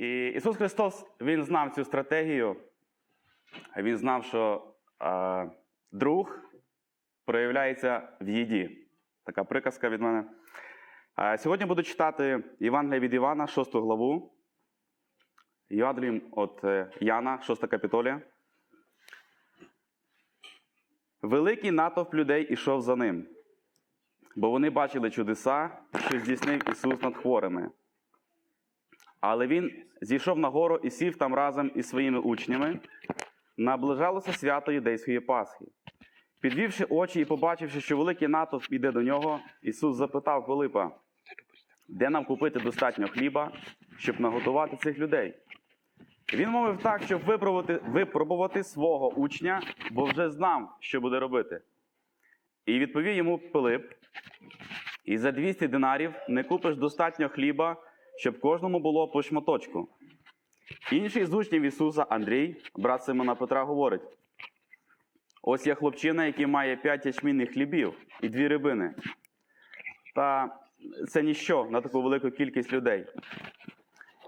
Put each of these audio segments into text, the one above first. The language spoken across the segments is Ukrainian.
І Ісус Христос Він знав цю стратегію. Він знав, що е, друг проявляється в їді. Така приказка від мене. Е, сьогодні буду читати Євангелія від Івана, 6 главу. Євангелієм від е, Яна, 6 капітолія. Великий натовп людей ішов за ним, бо вони бачили чудеса, що здійснив Ісус над хворими. Але він зійшов на гору і сів там разом із своїми учнями. Наближалося свято юдейської Пасхи. Підвівши очі і побачивши, що великий натовп іде до нього, Ісус запитав Пилипа, де нам купити достатньо хліба, щоб наготувати цих людей. Він мовив так, щоб випробувати, випробувати свого учня, бо вже знав, що буде робити. І відповів йому Пилип: І за 200 динарів не купиш достатньо хліба, щоб кожному було по шматочку. Інший з учнів Ісуса, Андрій, брат Симона Петра, говорить: ось є хлопчина, який має п'ять ячмінних хлібів і дві рибини. Та це ніщо на таку велику кількість людей.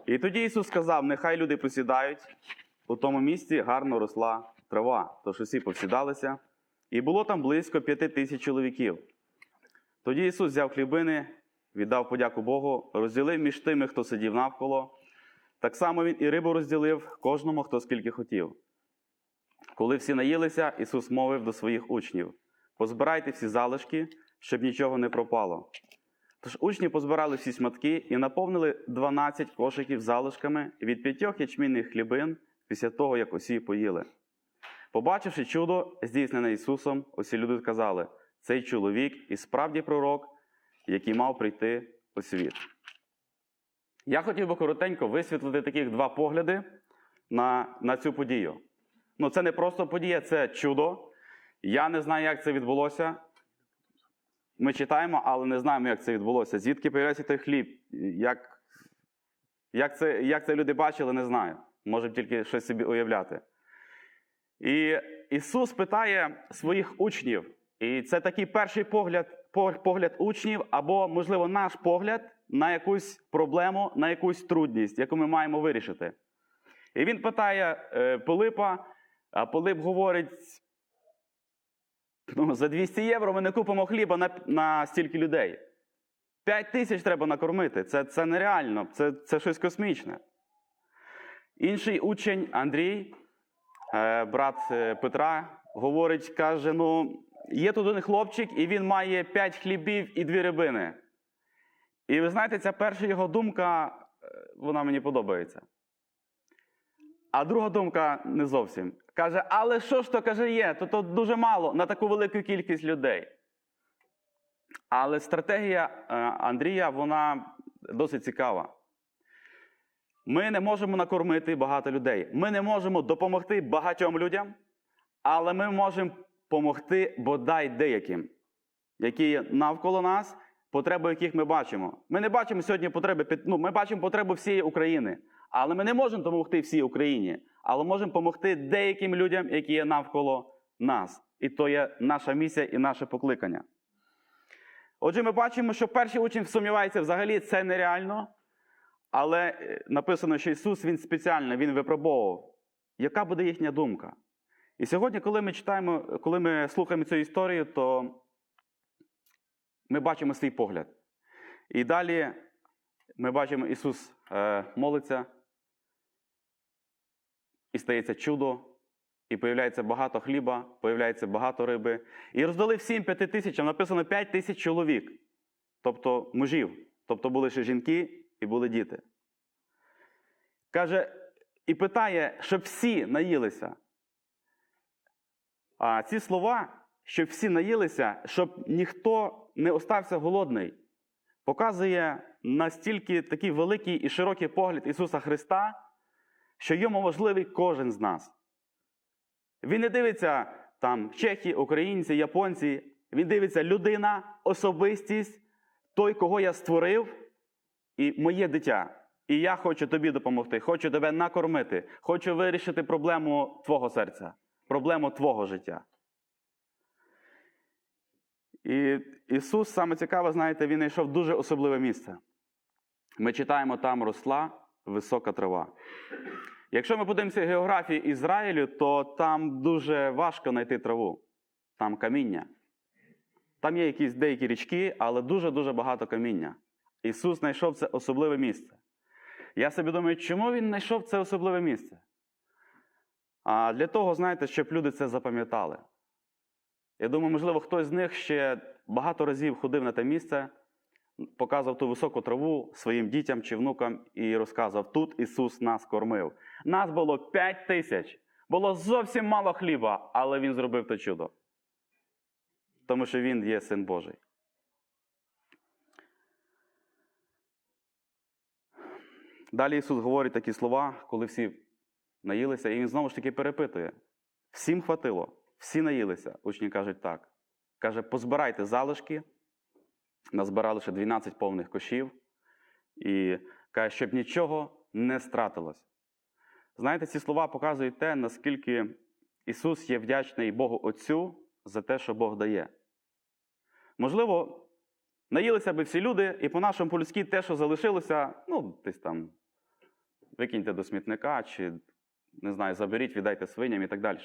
І тоді Ісус сказав: нехай люди посідають. У тому місці гарно росла трава, тож усі посідалися, і було там близько п'яти тисяч чоловіків. Тоді Ісус взяв хлібини, віддав подяку Богу, розділив між тими, хто сидів навколо. Так само Він і рибу розділив кожному, хто скільки хотів. Коли всі наїлися, Ісус мовив до своїх учнів: позбирайте всі залишки, щоб нічого не пропало. Тож учні позбирали всі сматки і наповнили 12 кошиків залишками від п'ятьох ячмінних хлібин після того, як усі поїли. Побачивши чудо, здійснене Ісусом, усі люди сказали: цей чоловік і справді пророк, який мав прийти у світ. Я хотів би коротенько висвітлити таких два погляди на, на цю подію. Ну, це не просто подія, це чудо. Я не знаю, як це відбулося. Ми читаємо, але не знаємо, як це відбулося. Звідки появився той хліб? Як, як, це, як це люди бачили, не знаю. Можемо тільки щось собі уявляти. І Ісус питає своїх учнів, і це такий перший погляд, погляд учнів, або, можливо, наш погляд на якусь проблему, на якусь трудність, яку ми маємо вирішити. І він питає е, Пилипа, а Пилип говорить: ну, за 200 євро ми не купимо хліба на, на стільки людей. 5 тисяч треба накормити. Це, це нереально, це, це щось космічне. Інший учень Андрій, е, брат е, Петра, говорить, каже: ну, є тут один хлопчик, і він має 5 хлібів і дві рибини. І ви знаєте, ця перша його думка, е, вона мені подобається. А друга думка не зовсім. Каже, але що ж то каже, є, то то дуже мало на таку велику кількість людей. Але стратегія е, Андрія, вона досить цікава. Ми не можемо накормити багато людей. Ми не можемо допомогти багатьом людям, але ми можемо допомогти бодай деяким, які навколо нас, потреби яких ми бачимо. Ми не бачимо сьогодні потреби, ну, ми бачимо потребу всієї України. Але ми не можемо допомогти всій Україні, але можемо допомогти деяким людям, які є навколо нас. І то є наша місія і наше покликання. Отже, ми бачимо, що перший учень сумнівається взагалі, це нереально. Але е, написано, що Ісус Він спеціально Він випробовував, яка буде їхня думка. І сьогодні, коли ми читаємо, коли ми слухаємо цю історію, то ми бачимо свій погляд. І далі ми бачимо, Ісус е, молиться, і стається чудо, і появляється багато хліба, появляється багато риби. І роздали всім п'яти тисячам, написано п'ять тисяч чоловік, тобто мужів. Тобто були ще жінки і були діти. Каже, і питає, щоб всі наїлися. А ці слова, щоб всі наїлися, щоб ніхто не остався голодний, показує настільки такий великий і широкий погляд Ісуса Христа, що йому важливий кожен з нас. Він не дивиться там чехи, українці, японці. Він дивиться людина, особистість, той, кого я створив, і моє дитя. І я хочу тобі допомогти, хочу тебе накормити, хочу вирішити проблему твого серця, проблему твого життя. І Ісус, саме цікаве, знаєте, Він знайшов дуже особливе місце. Ми читаємо, там росла висока трава. Якщо ми подивимося географії Ізраїлю, то там дуже важко знайти траву. Там каміння. Там є якісь деякі річки, але дуже-дуже багато каміння. Ісус знайшов це особливе місце. Я собі думаю, чому Він знайшов це особливе місце? А для того, знаєте, щоб люди це запам'ятали. Я думаю, можливо, хтось з них ще багато разів ходив на те місце, показував ту високу траву своїм дітям чи внукам і розказував: тут Ісус нас кормив. Нас було 5 тисяч. Було зовсім мало хліба, але Він зробив те чудо. Тому що Він є син Божий. Далі Ісус говорить такі слова, коли всі наїлися, і Він знову ж таки перепитує. Всім хватило, всі наїлися. Учні кажуть так. Каже, позбирайте залишки. Назбирали ще 12 повних кошів. І каже, щоб нічого не стратилось. Знаєте, ці слова показують те, наскільки Ісус є вдячний Богу Отцю за те, що Бог дає. Можливо, наїлися би всі люди, і по нашому по-людськи те, що залишилося, ну, десь там викиньте до смітника, чи, не знаю, заберіть, віддайте свиням і так далі.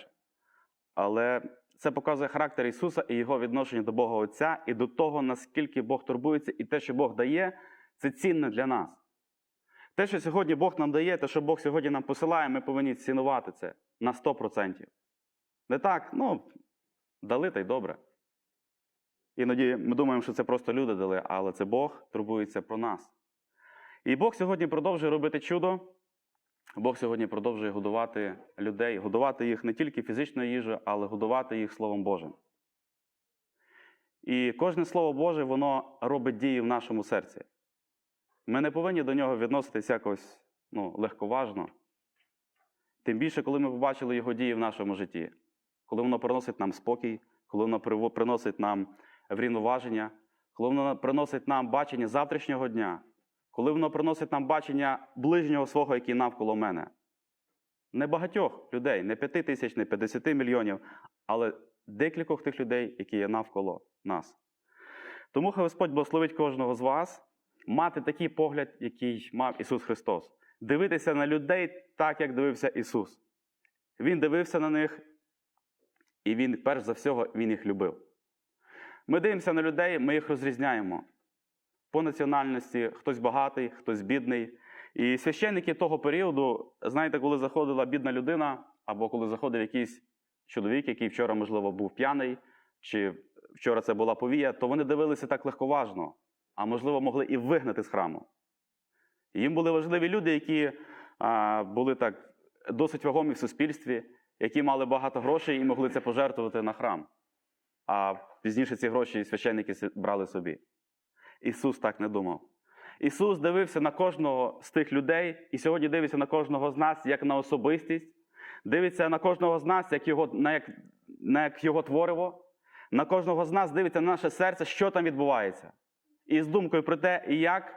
Але це показує характер Ісуса і Його відношення до Бога Отця, і до того, наскільки Бог турбується, і те, що Бог дає, це цінне для нас. Те, що сьогодні Бог нам дає, те, що Бог сьогодні нам посилає, ми повинні цінувати це на 100%. Не так, ну, дали та й добре. Іноді ми думаємо, що це просто люди дали, але це Бог турбується про нас. І Бог сьогодні продовжує робити чудо. Бог сьогодні продовжує годувати людей, годувати їх не тільки фізичною їжею, але годувати їх Словом Божим. І кожне Слово Боже, воно робить дії в нашому серці. Ми не повинні до нього відноситись якось ну, легковажно. Тим більше, коли ми побачили його дії в нашому житті, коли воно приносить нам спокій, коли воно приносить нам врівноваження, коли воно приносить нам бачення завтрашнього дня, коли воно приносить нам бачення ближнього свого, який навколо мене. Не багатьох людей, не п'яти тисяч, не 50 мільйонів, але декількох тих людей, які є навколо нас. Тому хай Господь благословить кожного з вас мати такий погляд, який мав Ісус Христос. Дивитися на людей так, як дивився Ісус. Він дивився на них, і Він, перш за всього, Він їх любив. Ми дивимося на людей, ми їх розрізняємо по національності, хтось багатий, хтось бідний. І священники того періоду, знаєте, коли заходила бідна людина, або коли заходив якийсь чоловік, який вчора, можливо, був п'яний, чи вчора це була повія, то вони дивилися так легковажно, а можливо, могли і вигнати з храму. Їм були важливі люди, які а, були так досить вагомі в суспільстві, які мали багато грошей і могли це пожертвувати на храм. А пізніше ці гроші священники брали собі. Ісус так не думав. Ісус дивився на кожного з тих людей, і сьогодні дивиться на кожного з нас як на особистість, дивиться на кожного з нас як його, на як, на як його твориво, на кожного з нас дивиться на наше серце, що там відбувається. І з думкою про те, як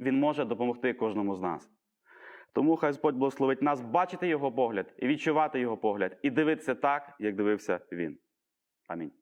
Він може допомогти кожному з нас. Тому хай Господь благословить нас бачити Його погляд і відчувати Його погляд, і дивитися так, як дивився Він. Амінь.